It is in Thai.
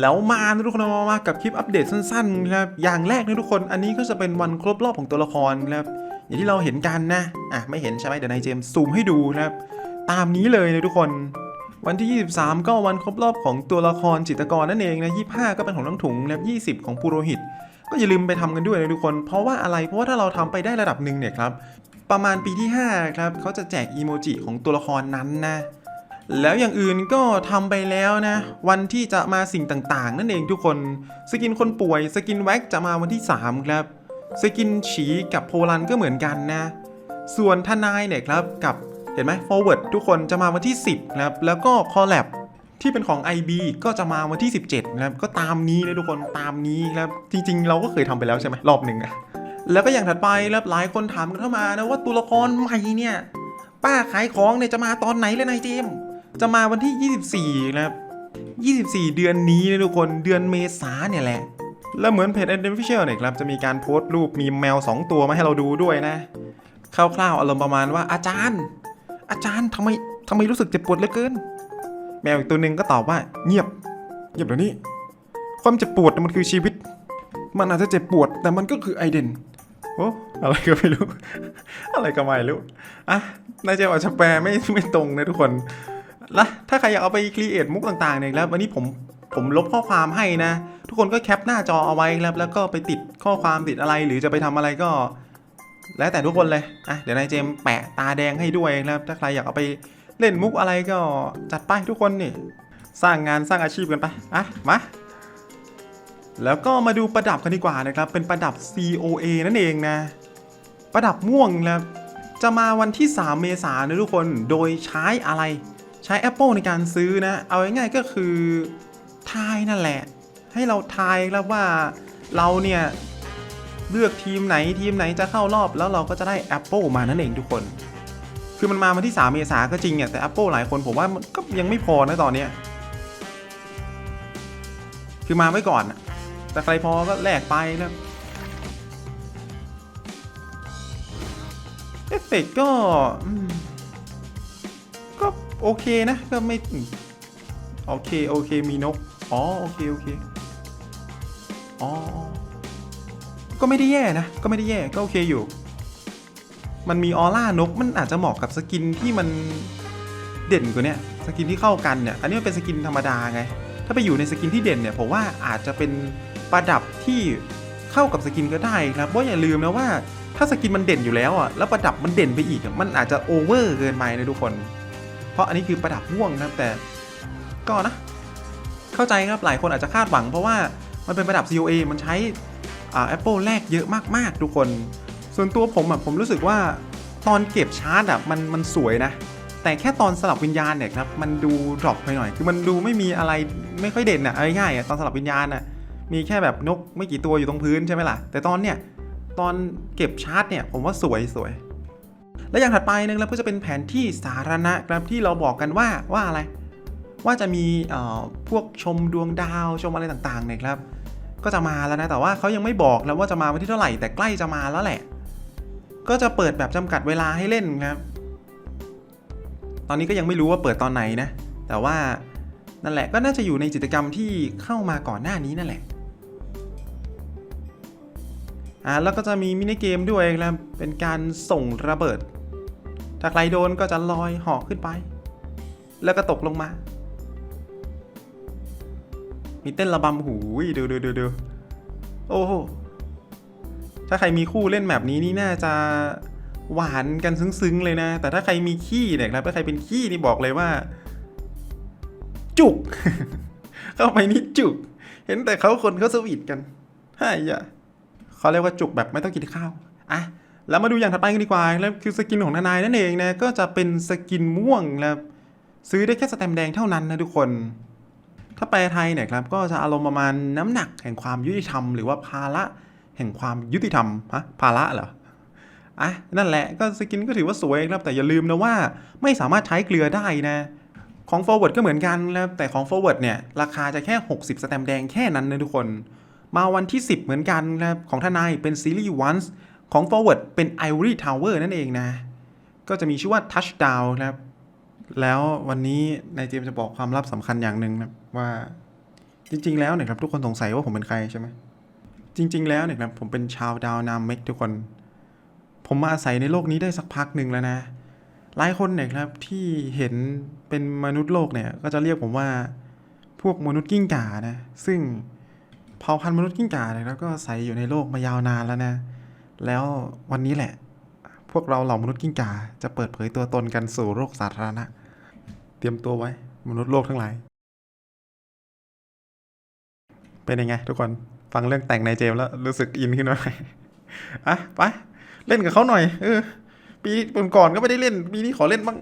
แล้วมานะทุกคนมามากับคลิปอัปเดตสั้นๆครับอย่างแรกนะทุกคนอันนี้ก็จะเป็นวันครบรอบของตัวละครครับอย่างที่เราเห็นกันนะอะไม่เห็นใช่ไหมเดี๋ยวนายเจมส์ซูมให้ดูนะครับ ตามนี้เลยนะทุกคน วันที่ 23 ก็วันครบรอบของตัวละครจิตกรนั่นเองนะ25 ก็เป็นของน้องถุงแล้ว20 ของปุโรหิต ก็อย่าลืมไปทำกันด้วยนะทุกคน เพราะว่าอะไรเพราะว่าถ้าเราทำไปได้ระดับหนึ่งเนี่ยครับประมาณปีที่5ครับเขาจะแจกอีโมจิของตัวละครนั้นนะ แล้วอย่างอื่นก็ทำไปแล้วนะ วันที่จะมาสิ่งต่างๆ นั่นเองทุกคนสกินคนป่วยสกินแว็กจะมาวันที่ 3 ครับ สกินฉีกับโพลันก็เหมือนกันนะ ส่วนทนายเนี่ยครับกับเห็นไหม forward ทุกคนจะมาวันที่ 10ครับแล้วก็ collab ที่เป็นของ IB ก็จะมาวันที่ 17นะครับก็ตามนี้เลยทุกคนตามนี้ครับจริง ๆ เราก็เคยทำไปแล้วใช่ไหมรอบหนึ่งอะแล้วก็อย่างถัดไปครับหลายคนถามกันเข้ามานะว่าตัวละครใหม่เนี่ยป้าขายของเนี่ยจะมาตอนไหนเลยนายเจมส์ จะมาวันที่ 24 นะครับ 24 เดือนนี้นะทุกคนเดือนเมษาเนี่ยแหละ แล้วเหมือนเพจ e d e n f i c i a l เนี่ยครับ จะมีการโพสต์รูปมีแมว 2 ตัวมาให้เราดูด้วยนะ คร่าวๆอารมณ์ประมาณว่าอาจารย์ อาจารย์ทำไมทำไมรู้สึกเจ็บปวดเหลือเกิน แมวอีกตัวหนึ่งก็ตอบว่า เงียบ เงียบเดี๋ยวนี้ ความเจ็บปวดมันคือชีวิต มันอาจจะเจ็บปวดแต่มันก็คือไอเดนโอ้อะไรก็ไม่รู้ อะไรก็ไม่รู้ อะนายเจมส์อาจจะแปลไม่ไม่ตรงนะทุกคน และถ้าใครอยากเอาไปครีเอทมุกต่างๆเนี่ยแล้ววันนี้ผมผมลบข้อความให้นะ ทุกคนก็แคปหน้าจอเอาไว้ครับแล้วก็ไปติดข้อความติดอะไรหรือจะไปทำอะไรก็ แล้วแต่ทุกคนเลยอะเดี๋ยวนายเจมส์แปะตาแดงให้ด้วยนะครับถ้าใครอยากเอาไปเล่นมุกอะไรก็จัดไปทุกคนนี่ สร้างงานสร้างอาชีพกันไปอะมาแล้วก็มาดูประดับกันดีกว่านะครับ เป็นประดับ COA นั่นเองนะ ประดับม่วงนะจะมาวันที่ 3 เมษายนนะทุกคน โดยใช้อะไร ใช้ Apple ในการซื้อนะ เอาง่ายๆก็คือทายนั่นแหละ ให้เราทายแล้วว่าเราเนี่ยเลือกทีมไหนทีมไหนจะเข้ารอบแล้วเราก็จะได้ Apple มานั่นเองทุกคน คือมันมาวันที่ 3 เมษาก็จริงเนี่ยแต่ Apple หลายคนผมว่ามันก็ยังไม่พอนะตอนเนี้ยคือมาไว้ก่อนอะแต่ใครพอก็แลกไปนะเอฟเฟกก็ โอเคนะก็ไม่โอเคโอเคมีนกอ๋อโอเคโอเคอ๋อก็ไม่ได้แย่นะ ก็ไม่ได้แย่ก็โอเคอยู่ มันมีออร่านกมันอาจจะเหมาะกับสกินที่มันเด่นกว่านี้สกินที่เข้ากันเนี่ยอันนี้มันเป็นสกินธรรมดาไง ถ้าไปอยู่ในสกินที่เด่นเนี่ยผมว่าอาจจะเป็นประดับที่เข้ากับสกินก็ได้ครับเพราะอย่าลืมนะว่าถ้าสกินมันเด่นอยู่แล้วอะแล้วประดับมันเด่นไปอีกมันอาจจะโอเวอร์เกินไปนะทุกคน ราะอันนี้คือประดับม่วงนะครับแต่ก็นะ เข้าใจครับหลายคนอาจจะคาดหวัง เพราะว่ามันเป็นประดับ COA มันใช้อ่า Apple แลกเยอะมากๆ ทุกคน ส่วนตัวผมอะผมรู้สึกว่าตอนเก็บชาร์จอะมันมันสวยนะ แต่แค่ตอนสลับวิญญาณเนี่ยครับมันดูดรอปไปหน่อย คือมันดูไม่มีอะไรไม่ค่อยเด่นอะเอาง่ายๆอะตอนสลับวิญญาณอะมีแค่แบบนกไม่กี่ตัวอยู่ตรงพื้นใช่ไหมล่ะ แต่ตอนเนี่ยตอนเก็บชาร์จเนี่ยผมว่าสวยสวย และอย่างถัดไปนึงแล้วก็จะเป็นแผนที่สาธารณะครับที่เราบอกกันว่าว่าอะไร ว่าจะมีเอ่อพวกชมดวงดาวชมอะไรต่างๆเนี่ยครับก็จะมาแล้วนะแต่ว่าเขายังไม่บอกแล้วว่าจะมาวันที่เท่าไหร่แต่ใกล้จะมาแล้วแหละ ก็จะเปิดแบบจำกัดเวลาให้เล่นครับ ตอนนี้ก็ยังไม่รู้ว่าเปิดตอนไหนนะ แต่ว่านั่นแหละก็น่าจะอยู่ในกิจกรรมที่เข้ามาก่อนหน้านี้นั่นแหละ อ่าแล้วก็จะมีมินิเกมด้วยครับเป็นการส่งระเบิด ถ้าใครโดนก็จะลอยหาะขึ้นไป แล้วก็ตกลงมา มีเต้นระบำหูดูดูดูดูโอ้โหถ้าใครมีคู่เล่นแบบนี้นี่น่าจะหวานกันซึ้งๆเลยนะ แต่ถ้าใครมีขี้เนี่ยครับถ้าใครเป็นขี้นี่บอกเลยว่า จุก เข้าไปนี่จุก เห็นแต่เขาคนเขาสวีทกันใช่ยะ เขาเรียกว่าจุกแบบไม่ต้องกินข้าวอะแล้วมาดูอย่างถัดไปกันดีกว่าแล้วคือสกินของทนายนั่นเองนะก็จะเป็นสกินม่วงแล้วซื้อได้แค่สแตมป์แดงเท่านั้นนะทุกคน ถ้าแปลไทยเนี่ยครับก็จะอารมณ์ประมาณน้ำหนักแห่งความยุติธรรม หรือว่าภาระแห่งความยุติธรรมฮะภาระเหรออะนั่นแหละก็สกินก็ถือว่าสวยครับแต่อย่าลืมนะว่าไม่สามารถใช้เกลือได้นะของ forward ก็เหมือนกันนะแต่ของ forward เนี่ยราคาจะแค่ 60 สแตมป์แดงแค่นั้นนะทุกคน มาวันที่ 10 เหมือนกันนะครับของทนายเป็นซีรีส์ once ของ forward เป็น ivory tower นั่นเองนะ ก็จะมีชื่อว่า touchdown นะครับ แล้ววันนี้นายเจมส์จะบอกความลับสำคัญอย่างหนึ่งนะว่าจริง ๆ แล้วเนี่ยครับทุกคนสงสัยว่าผมเป็นใครใช่ไหมจริง ๆ แล้วเนี่ยครับผมเป็นชาวดาวนามเมกทุกคน ผมมาอาศัยในโลกนี้ได้สักพักหนึ่งแล้วนะหลายคนเนี่ยครับที่เห็นเป็นมนุษย์โลกเนี่ยก็จะเรียกผมว่าพวกมนุษย์กิ้งก่านะซึ่ง เผ่าพันธุ์มนุษย์กิ้งก่าเนี่ยครับก็อาศัยอยู่ในโลกมายาวนานแล้วนะ แล้ววันนี้แหละ พวกเราเหล่ามนุษย์กิ้งก่าจะเปิดเผยตัวตนกันสู่โลกสาธารณะ เตรียมตัวไว้ มนุษย์โลกทั้งหลาย เป็นยังไง ทุกคน ฟังเรื่องแต่งในเจมส์แล้วรู้สึกอินขึ้นมาไหมอะไป เล่นกับเขาหน่อย เออ ปีก่อนก็ไม่ได้เล่น ปีนี้ขอเล่นบ้าง